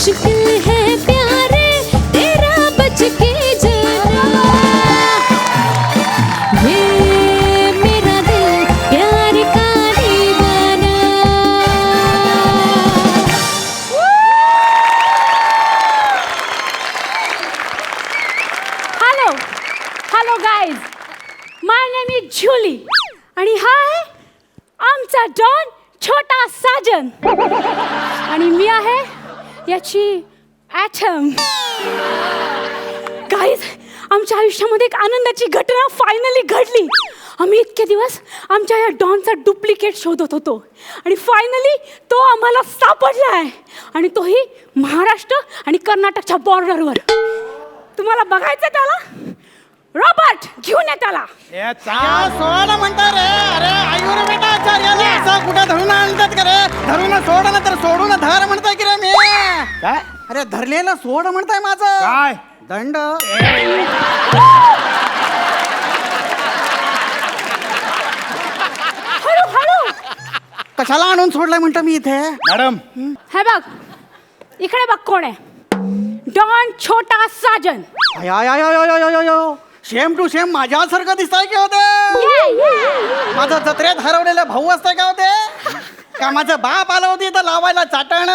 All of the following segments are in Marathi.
मुश्किल है प्यारे तेरा बच के जाना। ये मेरा दिल प्यार का दीवाना। Hello hello guys my name is झुली आणि हा आहे आमचा डॉन छोटा साजन. आणि मी आहे याची ॲटम गाईज आमच्या आयुष्यामध्ये एक आनंदाची घटना फायनली घडली. आम्ही इतके दिवस आमच्या या डॉनचा डुप्लिकेट शोधत होतो. आणि फायनली तो आम्हाला सापडला आहे आणि तोही महाराष्ट्र आणि कर्नाटकच्या बॉर्डरवर तुम्हाला बघायचं त्याला? रॉबर्ट घेऊन ये त्याला. या सोडा म्हणता रे. अरे आयुर बेटा आचार्याला असं कुठे धरून आणतात का रे? धरून सोड ना तर सोडून धर म्हणताय की रे मी. काय? अरे धरलेलं सोड म्हणताय माझं. काय? दंड. कशाला आणून सोडलाय म्हणतो मी इथे? मॅडम. हे? बघ इकडे बघ कोण आहे. डॉन छोटा साजन. आय, आय, आय, आय, आय, आय, आय, आय. सेम टू सेम माझ्यासारखं दिसतंय की होते. माझं जत्रेत हरवलेलं भाऊ असतंय का होते का माझं बाप आलं होती तर लावायला चाटण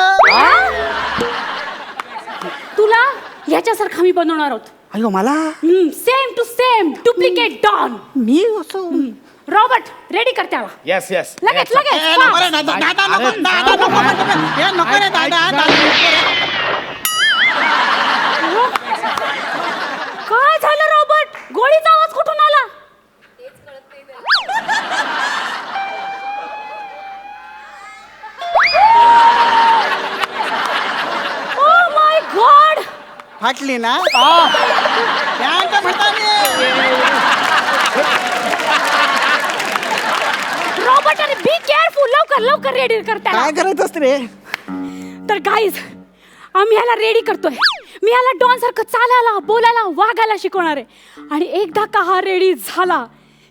तुला याच्यासारखा मी बनवणार आहोत. अयो मला? Same to same duplicate don मी असं? रॉबर्ट रेडी कर त्याला. येस येस लगेच लगेच ए, नको रे, fast. दादा, दादा, नको, दादा, नको म्हणतो मी. ए, नको रे, दादा, दादा, नको रे. काय झालं रॉबर्ट गोळीचा आवाज कुठून आला ओ माय गॉड फाटली ना? म्हणता रॉबर्ट आणि बी केअरफुल लवकर लवकर रेडी कर त्याला. काय करायचं असतं रे? तर गाईज आम्ही ह्याला रेडी करतोय. मी ह्याला डॉन सारखं चालायला बोलायला वागायला शिकवणार आहे. आणि एकदा का हा रेडी झाला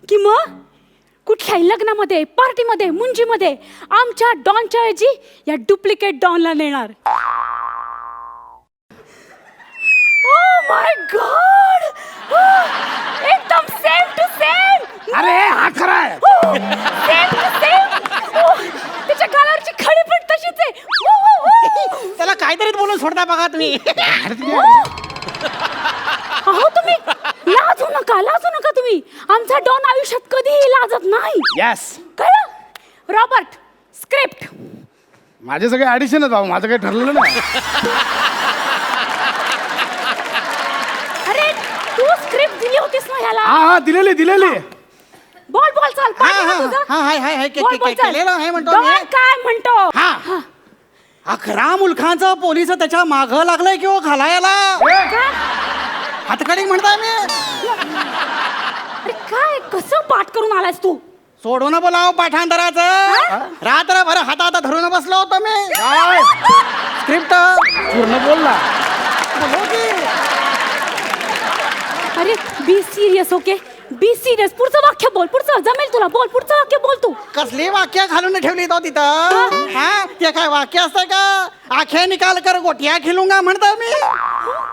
की मग कुठल्याही लग्नामध्ये पार्टीमध्ये मुंजीमध्ये आमच्या डॉनच्या ऐवजी या डुप्लिकेट डॉनला नेणार. माय गॉड एकदम सेम टू सेम अरे हा खरा आहे. सेम टू सेम त्याच्या गालावरची खडी पण तशीच आहे. ओ, ओ, ओ. त्याला काहीतरी बोलून सोडता बघा तुम्ही. अहो तुम्ही लाजू नका लाजू नका तुम्ही. आमचा डॉन आयुष्यात कधीही लाजत नाही. येस कळलं? Robert script. माझे सगळे आहेत भाऊ माझं काही ठरलेलं नाही अरे तू स्क्रिप्ट दिली होतीस ना ह्याला? हा हा दिलेली दिलेली. बोल बोल चाल. हा, पाठी हा, ना तुझं. हा, हाय, हाय, हाय, के- बोल, के- बोल, के- चाल. केलेलं आहे म्हणतो डॉन मी. काय म्हणतो? हा. अकरा मुलखांचा पोलीस त्याच्या माग लागलाय किंवा घालायला? काय? हातकडी म्हणताय मी. अरे काय कसं पाठ करून आलायस तू? सोडून बोलाव पाठांतराचं. रात्रभर हातात धरून बसलो होतो मी. काय स्क्रिप्ट पूर्ण बोल ना अरे be serious okay be serious पुढचं वाक्य बोल पुढचं. जमेल तुला. बोल पुढचं वाक्य बोल तू. कसली वाक्य घालून ठेवली तो तिथं? हा? ते काय वाक्य असतंय का? आखे निकाल कर गोट्या खेळूंगा म्हणतो मी.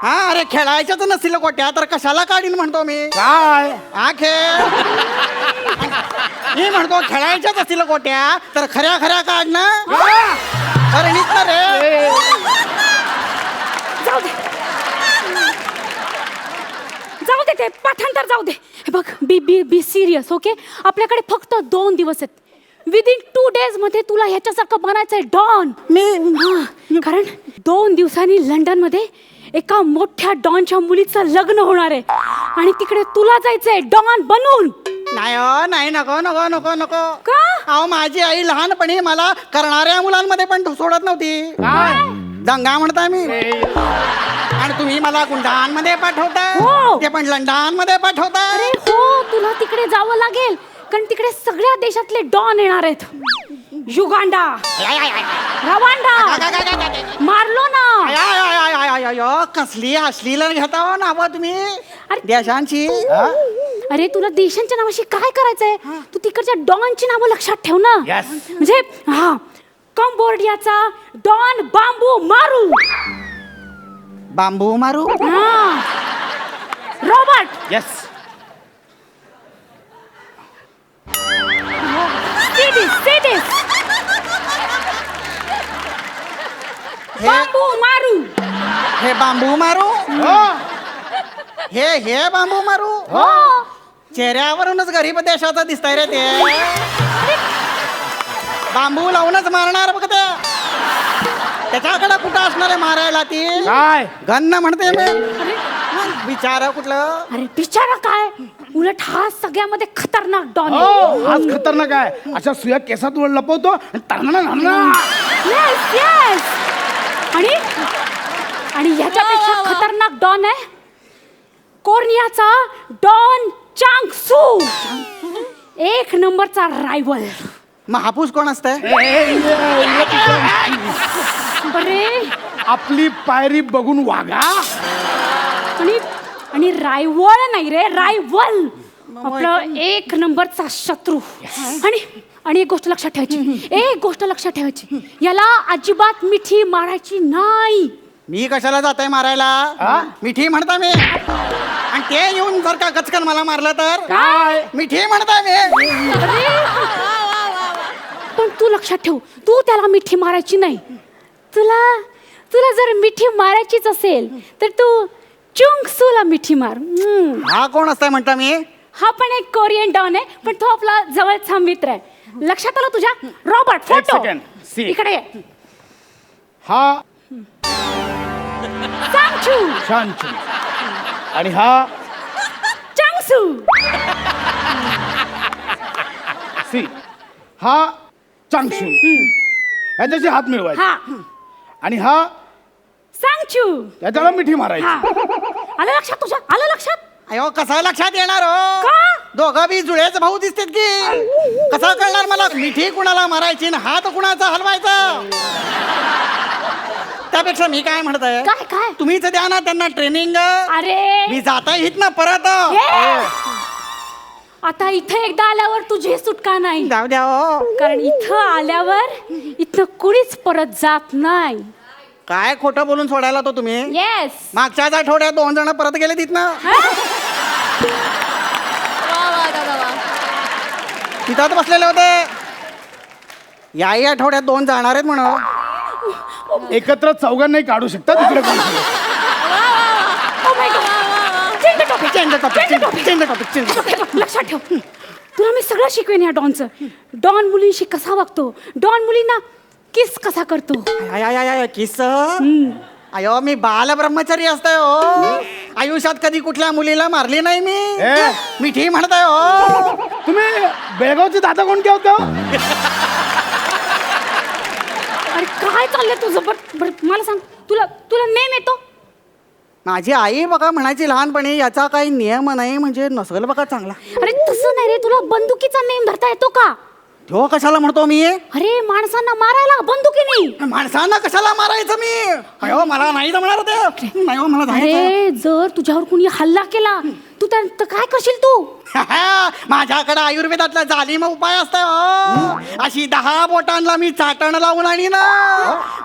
हा? अरे खेळायच्याच नसतील गोट्या तर कशाला काढीन म्हणतो मी. काय? आखे. मी म्हणतो खेळायच्याच असतील गोट्या तर खऱ्या खऱ्या काढ ना अरे निघ ना रे जाऊ दे. दे ते पाठांतर जाऊ दे. हे बघ बी बी बी सिरियस ओके आपल्याकडे फक्त दोन दिवस आहेत. विदिन टू डेजमध्ये तुला ह्याच्यासारखं बनायचंय डॉन. मी कारण दोन दिवसांनी लंडनमध्ये एका मोठ्या डॉनच्या मुलीचं लग्न होणार आहे. आणि तिकडे तुला जायचंय डॉन बनून. नाही हो नाही नको नको नको नको. का? अहो माझी आई लहानपणी मला करणाऱ्या मुलांमध्ये पण सोडत नव्हती. दंगा म्हणता मी. तुम्ही मला गुंडानमध्ये पाठवता हो. ते पण लंडानमध्ये पाठवता. अरे हो तुला तिकडे जावं लागेल. कारण तिकडे सगळ्या देशातले डॉन येणार आहेत. युगांडा. रवांडा. मारलो ना. कसली अश्लील घेता नाव नावं तुम्ही देशांची अरे तुला देशांच्या नावाशी काय करायचंय तू तिकडच्या डॉनची नावं लक्षात ठेव ना म्हणजे हा कंबोर्डियाचा डॉन बांबू मारू बांबू मारू? Robert yes. हे बांबू मारू. हे बांबू मारू? हो. हे हे बांबू मारू? हो. चेहऱ्यावरूनच गरीब देशाचं दिसतंय रे ते. बांबू लावूनच मारणार बघ त्याच्याकडे कुठं असणार आहे मारायला ती काय गन्न म्हणते मी विचार कुठलं अरे बिचारा काय उलट हा सगळ्यामध्ये खतरनाक डॉन हो हाच खतरनाक आहे अशा सुया केसात वर लपवतो आणि तरणा आणि आणि ह्याच्यापेक्षा खतरनाक डॉन आहे कोर्नियाचा डॉन चांगसू एक नंबरचा रायवल मग हापूस कोण असतंय बरे आपली पायरी बघून वागा. आणि आणि रायवळ नाही रे रायवल. आपलं एक नंबरचा शत्रू. आणि आणि एक गोष्ट लक्षात ठेवायची. एक गोष्ट लक्षात ठेवायची. याला अजिबात मिठी मारायची नाही. मी कशाला जातोय मारायला? मिठी म्हणता मी. आणि ते येऊन जर का गचकन मला मारलं तर? काय? मिठी म्हणताय मी. अरे! पण तू लक्षात ठेव तू त्याला मिठी मारायची नाही. तुला तुला जर मिठी मारायचीच असेल तर तू चुंगसूला मिठी मार. हम्म. हा कोण असतंय म्हणता मी? हा पण एक कोरियन डॉन आहे पण तो आपला जवळचा मित्र आहे. लक्षात आलं तुझ्या? Robert photo second. See. इकडे ये. हा. चांगचू. शांत आणि हा? चांगसू. सी हा चांगशून ह्याच्याशी हात मिळवायचा. हा. आणि हा सांगचू. त्याच्याला मिठी मारायची. हा. आलं लक्षात तुझ्या? आलं लक्षात? अयो कसा लक्षात येणार हो? का? दोघं बी जुळेच भाऊ दिसतात की. कसा कळणार मला? मिठी कुणाला मारायची आणि हात कुणाचा हलवायचा? त्यापेक्षा मी काय म्हणताय? काय काय? तुम्हीच द्या ना त्यांना ट्रेनिंग. अरे. मी जाता हित ना परत. आता इथं एकदा आल्यावर तुझी सुटका नाही. जाऊ द्या हो. कारण इथं आल्यावर इथं कुणीच परत जात नाही. काय खोटं बोलून सोडायला तो तुम्ही? येस मागच्याच आठवड्यात दोन जण परत गेले तिथनं तिथं बसलेले होते. याही आठवड्यात दोन जाणार आहेत म्हणून. एकत्र चौघांनाही काढू शकता तिकडे कोण लक्षात ठेव तुला मी सगळं शिकवेन या डॉनचं. डॉन मुलींशी कसा वागतो? डॉन मुलींना किस कसा करतो? आय, आय, आय, आय, किस? अयो मी बाल ब्रह्मचारी असतोय हो. आयुष्यात कधी कुठल्या मुलीला मारली नाही मी? ए. मिठी म्हणताय हो. तुम्ही बेळगावचे दादा कोण काय होतं अरे काय चाललंय तुझं? बट बट मला सांग. तुला तुला नेम येतो? माझी आई बघा म्हणायची लहानपणी याचा काही नियम नाही म्हणजे नसेल बघा चांगला. अरे तसं नाही रे तुला बंदुकीचा नेम धरता येतो का? तो कशाला म्हणतो मी? अरे माणसांना मारायला बंदुकीने माणसांना कशाला मारायचं मी? अयो मला नाही जमणार ते. नाही हो मला जायचं अरे जर तुझ्यावर कुणी हल्ला केला तू त्या काय करशील तू? माझ्याकडे आयुर्वेदातला जालिम उपाय असतोय हो. अशी दहा बोटांना मी चाटण लावून आणि ना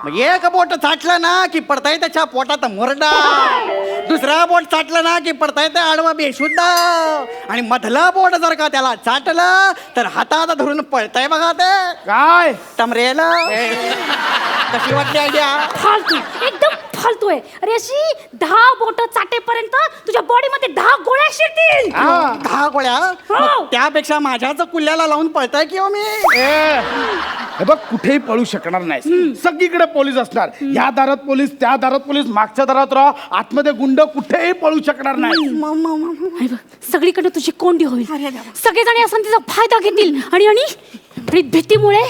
मग एक बोट चाटलं ना की पडताय त्याच्या पोटात मुरडा. दुसरा बोट चाटलं ना की पडताय ते आडवा बेशुद्ध. आणि मधलं बोट जर का त्याला चाटलं तर हातात धरून पळताय बघा ते. काय? टमरेल. कशी वाटली आयडिया फालतू. एकदम अरे अशी दहा बोट चाटेपर्यंत तुझ्या बॉडीमध्ये दहा गोळ्या शिरतील. हा. दहा गोळ्या? हो. मग त्यापेक्षा माझ्याच कुल्ल्याला लावून पळताय की हो मी? ए, हे बघ कुठेही पळू शकणार नाही सगळीकडे पोलीस असणार. या दारात पोलीस त्या दारात पोलीस मागच्या दारात राह. आतमध्ये गुंड कुठेही पळू शकणार नाही. बघ, सगळीकडे तुझी कोंडी होईल. सगळेजण या संधीचा फायदा घेतील. आणि आणि आणि भीतीमुळे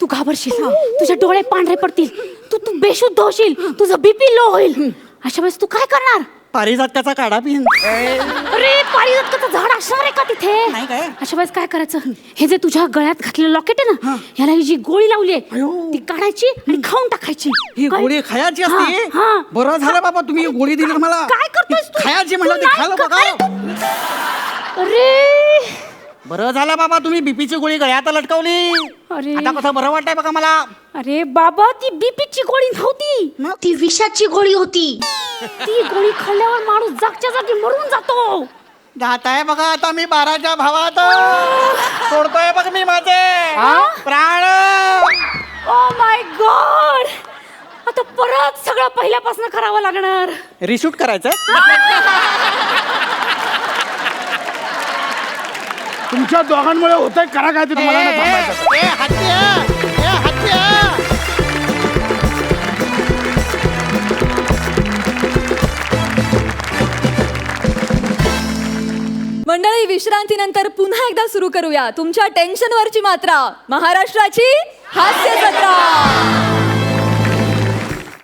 तू घाबरशील. तुझे डोळे पांढरे पडतील. तू तू बेशुद्ध होशील. तुझं बीपी लो होईल. अशा वेळेस तू काय करणार? पारिजातकाचा काढा पिन. अरे पारिजातकाचं झाड असणार आहे का तिथे? काय? अशा वेळेस काय करायचं? हे जे तुझ्या गळ्यात घातलेलं लॉकेट आहे ना ह्याला ही जी गोळी लावली आहे. ती काढायची आणि खाऊन टाकायची. ही काय? गोळी खायची हा, असते? हा. बरं झालं बाबा तुम्ही ही गोळी दिली मला. काय करतोयस ती तू? खायची म्हणलं ते नाही खाल्लं का- बघा. अरे! बरं झालं बाबा तुम्ही बीपीची गोळी गळ्यात लटकवली. अरे. आता कसं बरं वाटतंय बघा मला. अरे बाबा ती बीपीची गोळी नव्हती. ती विषाची गोळी होती. ती गोळी खाल्ल्यावर माणूस जागच्या जागी मरून जातो. जाताय बघा आता मी बाराच्या भावात. सोडतोय बघ मी माझे. प्राण. Oh my god. आता परत सगळं पहिल्यापासून करावं लागणार. रिशूट करायचं तुमच्या दोघांमुळे होतंय करा काय ते तुम्हाला नाही थांबायचं. ए, ए, हत्या! ए, हत्या! मंडळी विश्रांतीनंतर पुन्हा एकदा सुरू करूया तुमच्या टेन्शनवरची मात्रा महाराष्ट्राची हास्य